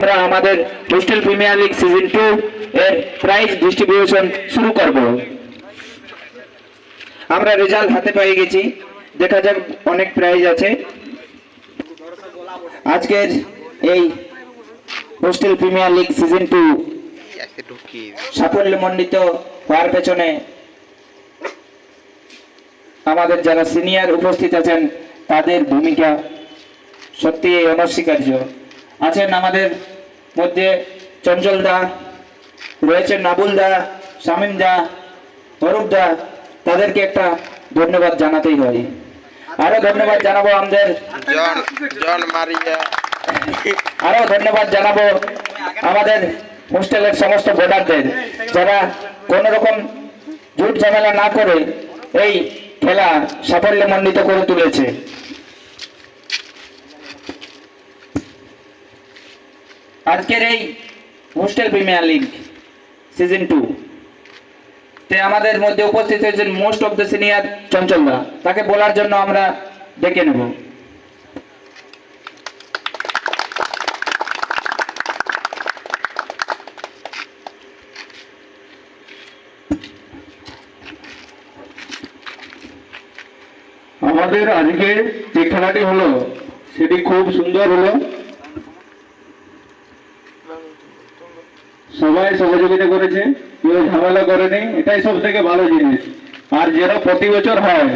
আমরা আমাদের hostel premier league season two এর প্রাইজ ডিস্ট্রিবিউশন শুরু করব। আমরা রেজাল্ট হাতে পেয়ে গেছি। দেখা যাক অনেক প্রাইজ আছে। আজকের এই hostel premier league season two সাফল্যমণ্ডিত হওয়ার পেছনে আমাদের যারা সিনিয়র উপস্থিত আছেন, তাদের ভূমিকা সত্যি অনস্বীকার্য। আছেন আমাদের মধ্যে চঞ্চল দা রয়েছেন নাবুল দা শামীম দা অরূপ দা তাদেরকে একটা ধন্যবাদ জানাতেই হয়। আরও ধন্যবাদ জানাব আমাদের। আরও ধন্যবাদ জানাব আমাদের হোস্টেলের সমস্ত বোর্ডারদের যারা কোন রকম ঝুট ঝামেলা না করে এই খেলা সাফল্যমণ্ডিত করে তুলেছে। আজকের এই hostel premier league season two তে আমাদের মধ্যে উপস্থিত হয়েছেন মোস্ট অফ দ্য সিনিয়র চঞ্চলদা তাকে বলার জন্য আমরা ডেকে নেব। আমাদের আজকে যে খেলাটি হলো, সেটি খুব সুন্দর হলো। সবাই সহযোগিতা করেছে কেউ ঝামেলা করেনি এটাই সব থেকে ভালো জিনিস। আর যেন প্রতি বছর হয়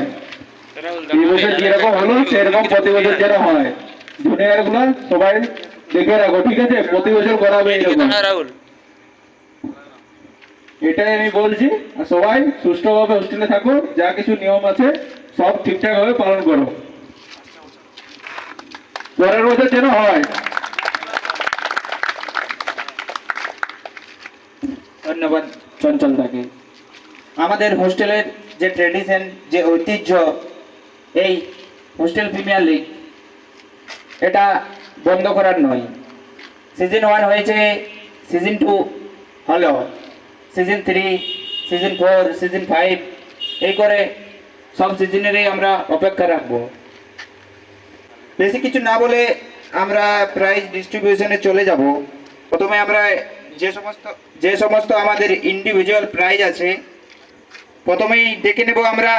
এই বছর যেরকম হলো সেরকম প্রতি বছর যেন হয়। জুনিয়রগুলো সবাই দেখে রাখো ঠিক আছে? প্রতি বছর করাবে এরকম। এটাই আমি বলছি আর সবাই সুষ্ঠুভাবে হোস্টেলে থাকো যা কিছু নিয়ম আছে সব ঠিকঠাক ভাবে পালন করো। পরের বছর যেন হয় ধন্যবাদ চঞ্চলদাকে আমাদের হোস্টেলের যে ট্রেডিশন, যে ঐতিহ্য, এই হোস্টেল প্রিমিয়ার লিগ, এটা বন্ধ করার নয়। সিজন ওয়ান হয়েছে, সিজন টু হলো, season three, season four, season five, এই করে সব সিজনেরই আমরা অপেক্ষা রাখব। বেশি কিছু না বলে আমরা প্রাইজ ডিস্ট্রিবিউশনে চলে যাব। প্রথমে আমরা যে সমস্ত যে সমস্ত আমাদের ইন্ডিভিজুয়াল প্রাইজ আছে প্রথমেই ডেকে নেব আমরা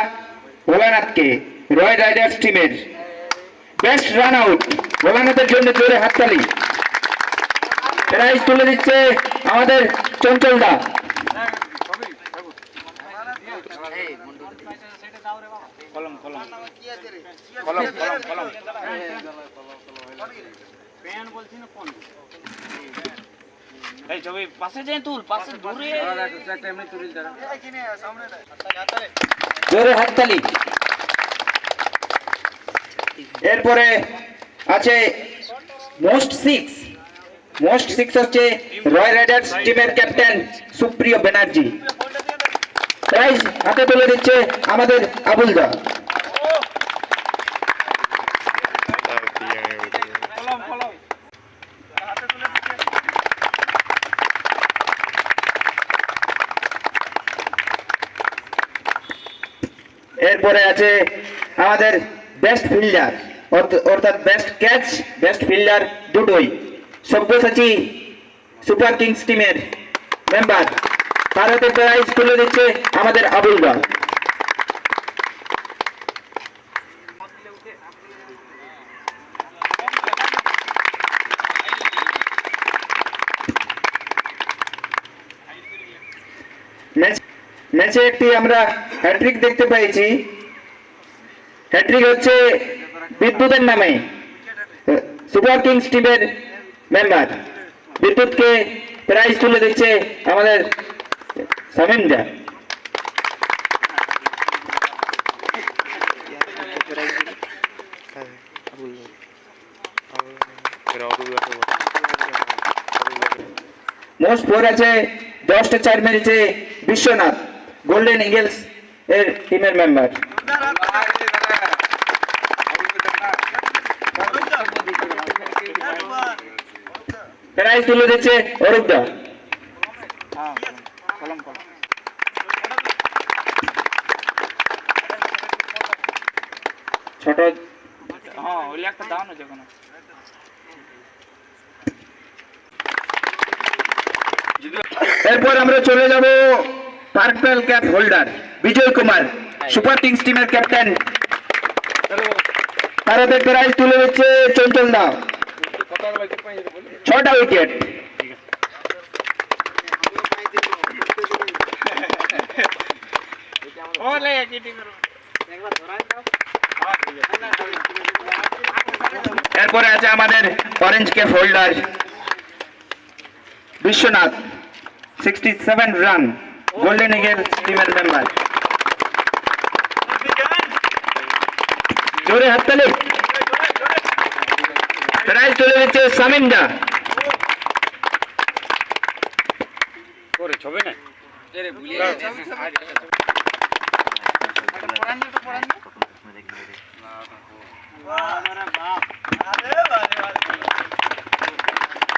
ভোলানাথকে রয় রাইডার্স টিমের বেস্ট রান আউট ভোলানাথের জন্য জোরে হাততালি। প্রাইজ তুলে দিচ্ছে আমাদের চঞ্চল দা। কলম কলম কলম। এই ছবি পাশে যাই তুল পাশে দূরে। জোরে হাততালি। এরপরে আছে মোস্ট সিক্স। মোস্ট সিক্স হচ্ছে রয় রাইডার্স টিমের ক্যাপ্টেন সুপ্রিয় ব্যানার্জি প্রাইজ হাতে তুলে দিচ্ছে আমাদের আবুল দা। এরপরে আছে আমাদের বেস্ট ফিল্ডার অর্থাৎ বেস্ট ক্যাচ বেস্ট ফিল্ডার দুটোই। সব্যসাচী সুপার কিংস টিমের মেম্বার তার হাতে প্রাইজ তুলে দিচ্ছে আমাদের আবুল দা ম্যাচ ম্যাচে একটি আমরা হ্যাট্রিক দেখতে পাইছি হ্যাট্রিক হচ্ছে বিদ্যুতের নামে। সুপার কিংস টিমের মেম্বার বিদ্যুৎকে প্রাইজ তুলে দিচ্ছে আমাদের সামিম মোস্ট ফোর আছে দশটা চার মেরেছে বিশ্বনাথ। গোল্ডেন ইগলস এর টিমের মেম্বার প্রাইজ তুলে দিচ্ছে অরূপ দা। ছোট। হ্যাঁ ওই একটা দাও না যখন এরপর আমরা চলে যাব। Purple cap holder Vijay Kumar, super kings টিমের ক্যাপ্টেন। ভারতের প্রাইজ তুলে দিচ্ছে চঞ্চল দা ছটা উইকেট। এরপরে আছে আমাদের orange cap holder Biswanath sixty seven run golden eagle টিমের মেম্বার জোরে হাততালি প্রাইজ তুলে দিচ্ছে সামিম দা। ছবি না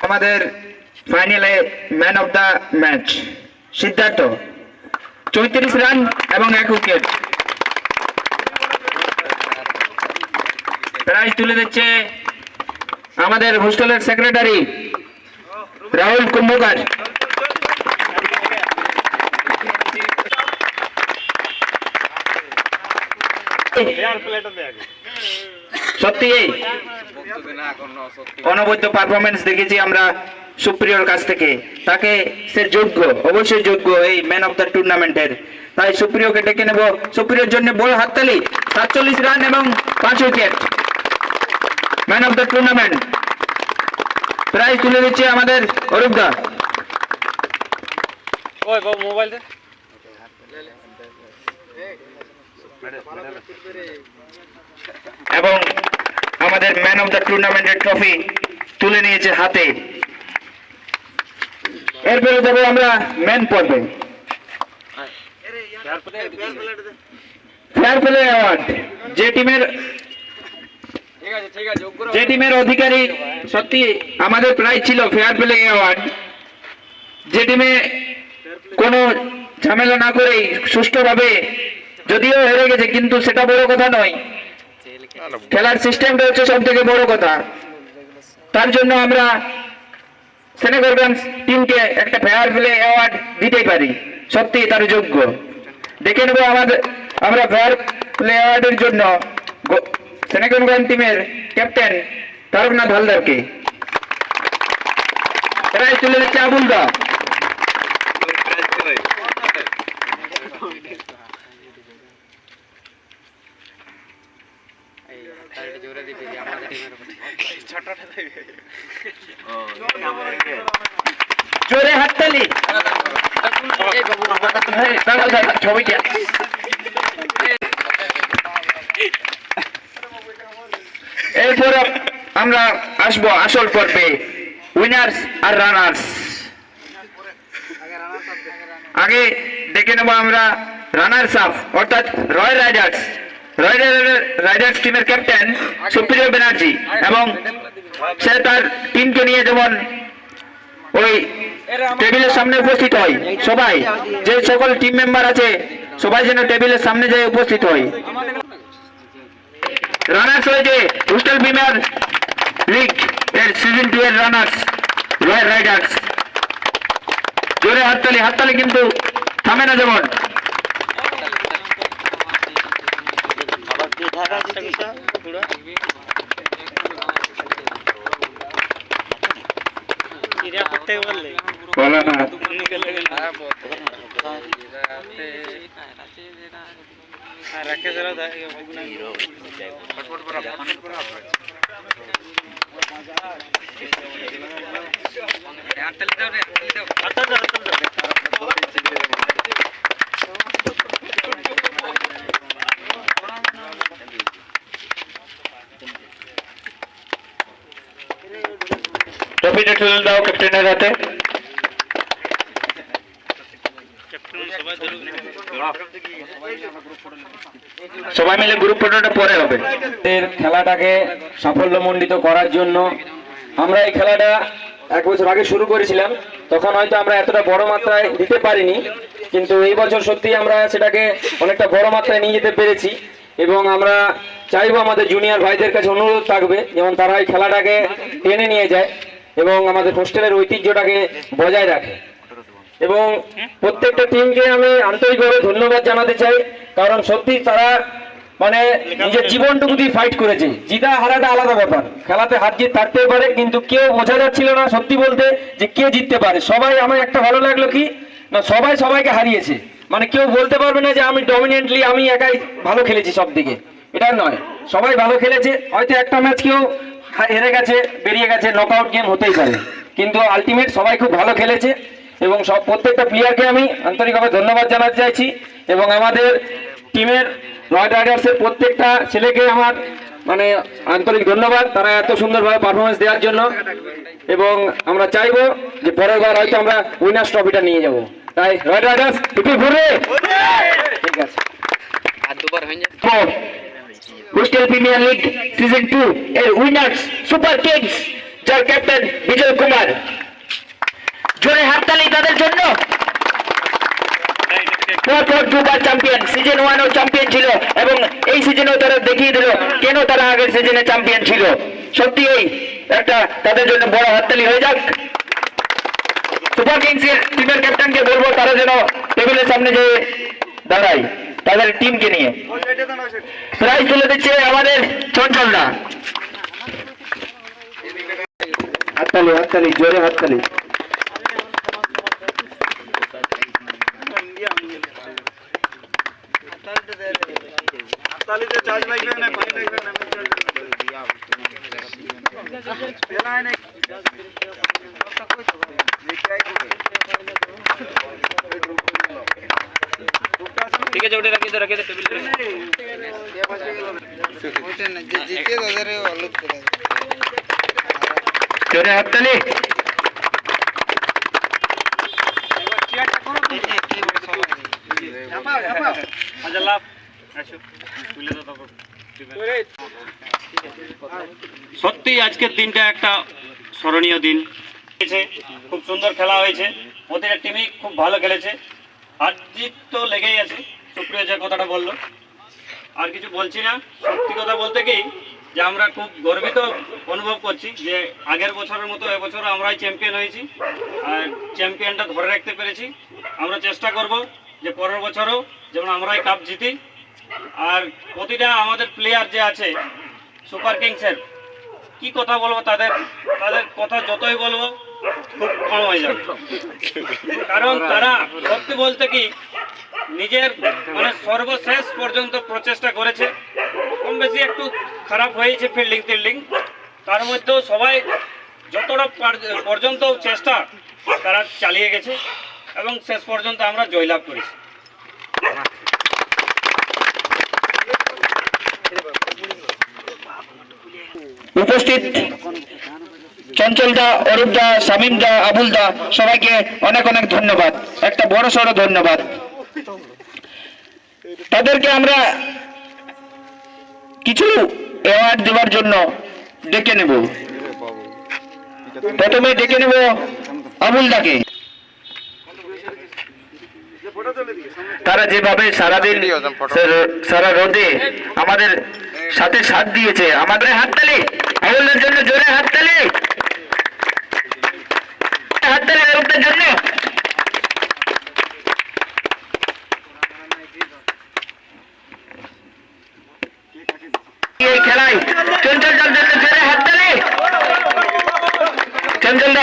আমাদের ফাইনালে man of the match Siddharth. চৌত্রিশ রান এবং এক উইকেট। প্রাইজ তুলে দিচ্ছে আমাদের হোস্টেলের সেক্রেটারি রাহুল কুম্ভকার। সত্যি অনবদ্য পারফরমেন্স দেখেছি আমরা। সুপ্রিয়র কাছ থেকে। তাকে সে যোগ্য অবশ্যই যোগ্য এই ম্যান অফ দ্য টুর্নামেন্টের তাই সুপ্রিয়কে ডেকে নেব। সুপ্রিয়র জন্য বড় হাততালি সাতচল্লিশ রান এবং পাঁচ wicket. Man of the tournament prize তুলে দিচ্ছে আমাদের অরূপ দা। ওই বাবু মোবাইল দে। এবং আমাদের ম্যান অফ দ্য টুর্নামেন্টের ট্রফি তুলে নিয়েছে হাতে। এরপরে যাব আমরা মেন পর্বে। ফেয়ার প্লে অ্যাওয়ার্ড যে টিমের যে টিমের অধিকারী সত্যি আমাদের প্রায় ছিল ফেয়ার প্লে অ্যাওয়ার্ড যে টিমে কোনো ঝামেলা না করেই সুষ্ঠুভাবে যদিও হেরে গেছে, কিন্তু সেটা বড় কথা নয়। খেলার সিস্টেমটা হচ্ছে সব থেকে বড় কথা। তার জন্য আমরা সেনেগরগঞ্জ টিমকে একটা ফেয়ার প্লে অ্যাওয়ার্ড দিতেই পারি। সত্যি তার যোগ্য। দেখে নেব আমাদের, আমরা ফেয়ার প্লে অ্যাওয়ার্ডের জন্য সেনেগরগঞ্জ টিমের ক্যাপ্টেন তারকনাথ হালদারকে। প্রায় তুলে দিচ্ছে আবুল জোরে হাততালি। ছবিটা। এরপর আমরা আসব আসল পর্বে উইনার্স আর রানার্স আগে দেখে নেব আমরা রানার্স আপ অর্থাৎ রয়্যাল রাইডার্স রয়্যাল রাইডার্স টিমের ক্যাপ্টেন সুপ্রিয় ব্যানার্জি এবং সে তার টিমকে নিয়ে যেমন ওই টেবিলের সামনে উপস্থিত হয় সবাই, যে সকল টিম মেম্বার আছে, সবাই যেন টেবিলের সামনে যেয়ে উপস্থিত হয়। রানার্স হয়েছে হোস্টেল প্রিমিয়ার লিগ এর সিজন টু এর রানার্স রয়্যাল রাইডার্স জোরে হাততালি হাততালি কিন্তু থামে না যেমন। ক্রিয়া করতে বললে বলো না। আর রাখে যারা ট্রফিটা তুলে দাও ক্যাপ্টেনের হাতে। সবাই মিলে গ্রুপ ফটোটা পরে হবে। খেলাটাকে সাফল্যমণ্ডিত করার জন্য আমরা এই খেলাটা এক বছর আগে শুরু করেছিলাম, তখন হয়তো আমরা এতটা বড় মাত্রায় দিতে পারিনি, কিন্তু এই বছর সত্যি আমরা সেটাকে অনেকটা বড় মাত্রায় নিয়ে যেতে পেরেছি এবং আমরা চাইব আমাদের জুনিয়র ভাইদের কাছে অনুরোধ থাকবে যেমন তারা এই খেলাটাকে টেনে নিয়ে যায়। এবং আমাদের হোস্টেলের ঐতিহ্যটাকে বজায় রাখে। এবং প্রত্যেকটা টিমকে আমি আন্তরিকভাবে ধন্যবাদ জানাতে চাই, কারণ সত্যি তারা মানে নিজের জীবনটুকু দিয়ে ফাইট করেছে। জিতা, হারাটা আলাদা ব্যাপার। খেলাতে হার জিত থাকতেই পারে, কিন্তু কেউ বোঝা যাচ্ছিল না সত্যি বলতে যে কে জিততে পারে। সবাই আমার একটা ভালো লাগল কি? না, সবাই সবাইকে হারিয়েছে। মানে কেউ বলতে পারবে না যে আমি ডমিনেন্টলি আমি একাই ভালো খেলেছি সব দিকে এটা নয়। সবাই ভালো খেলেছে। হয়তো একটা ম্যাচ কেউ হেরে গেছে বেরিয়ে গেছে নকআউট গেম হতেই পারে। কিন্তু আলটিমেট সবাই খুব ভালো খেলেছে এবং সব প্রত্যেকটা প্লেয়ারকে আমি আন্তরিকভাবে ধন্যবাদ জানাতে চাইছি এবং আমাদের টিমের রয়্যাল রাইডার্সের প্রত্যেকটা ছেলেকে আমার মানে আন্তরিক ধন্যবাদ। তারা এত সুন্দরভাবে পারফরমেন্স দেওয়ার জন্য এবং আমরা চাইব যে পরের বার হয়তো আমরা উইনার্স ট্রফিটা নিয়ে যাব। তাই রয়্যাল রাইডার্স ঘুরে। ঠিক আছে। আর দুবার হয়ে যায় hostel premier league season two এর উইনার্স সুপার কিংস যার ক্যাপ্টেন বিজয় কুমার। জোরে হাততালি তাদের জন্য। পরপর দুবার চ্যাম্পিয়ন সিজন ওয়ানও চ্যাম্পিয়ন ছিল এবং এই সিজনেও তারা দেখিয়ে দিল কেন তারা আগের সিজনে চ্যাম্পিয়ন ছিল। সত্যি এই একটা তাদের জন্য বড় হাততালি হয়ে যাক। সুপার কিংস এর টিমের ক্যাপ্টেনকে বলব, তারা যেন টেবিলের সামনে যে দাঁড়ায়। তাদের টিমকে নিয়ে। প্রাইজ তুলে দিচ্ছে আমাদের চঞ্চলদা। হাততালি হাততালি জোরে হাততালি। ঠিক আছে ওটা রাখিয়ে দে রাখিয়ে দে, টেবিলে জিতে তাদের আলোক করে জোরে হাততালি সত্যি আজকের দিনটা একটা স্মরণীয় দিন। খুব সুন্দর খেলা হয়েছে। প্রতিটা টিমই খুব ভালো খেলেছে। আর জিত তো লেগেই আছে। সুপ্রিয় যে কথাটা বলল, আর কিছু বলছি না। সত্যি কথা বলতে কি, যে আমরা খুব গর্বিত অনুভব করছি যে আগের বছরের মতো এবছর আমরাই চ্যাম্পিয়ন হয়েছি। আর চ্যাম্পিয়নটা ধরে রাখতে পেরেছি। আমরা চেষ্টা করব যে পরের বছরও যেমন আমরাই কাপ জিতি। আর প্রতিটা আমাদের প্লেয়ার যে আছে সুপার কিংসের কি কথা বলব তাদের তাদের কথা যতই বলব কারণ তারা সত্যি বলতে কি নিজের মানে সর্বশেষ পর্যন্ত প্রচেষ্টা করেছে। কম বেশি একটু খারাপ হয়েছে ফিল্ডিং, টিল্ডিং। তার মধ্যেও সবাই যতটা পর্যন্ত চেষ্টা তারা চালিয়ে গেছে এবং শেষ পর্যন্ত আমরা জয়লাভ করেছি। উপস্থিত চঞ্চলদা, অরূপদা, শামীমদা, আবুলদা, সবাইকে অনেক অনেক ধন্যবাদ। একটা বড় সড়ো ধন্যবাদ। তাদেরকে আমরা কিছু অ্যাওয়ার্ড দেওয়ার জন্য ডেকে নেব। প্রথমে ডেকে নেব আবুলদাকে। তারা যেভাবে সারাদিন সারা- সারা রোদে আমাদের সাথে সাথ দিয়েছে, আমাদের হাততালি, আবুলদের জন্য জোরে হাততালি। হাততালি জন্য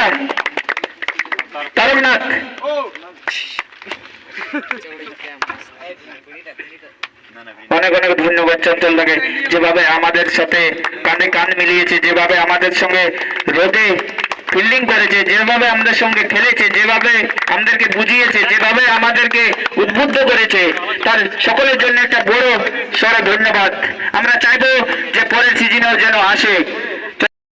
অনেক অনেক ধন্যবাদ যেভাবে আমাদের সাথে কানে কান মিলিয়েছে, যেভাবে আমাদের সঙ্গে রোদে ফিল্ডিং করেছে, যেভাবে আমাদের সঙ্গে খেলেছে, যেভাবে আমাদেরকে বুঝিয়েছে, যেভাবে আমাদেরকে উদ্বুদ্ধ করেছে, তার সকলের জন্য একটা বড় সড় ধন্যবাদ। আমরা চাইব যে পরের সিজনেও যেন আসে।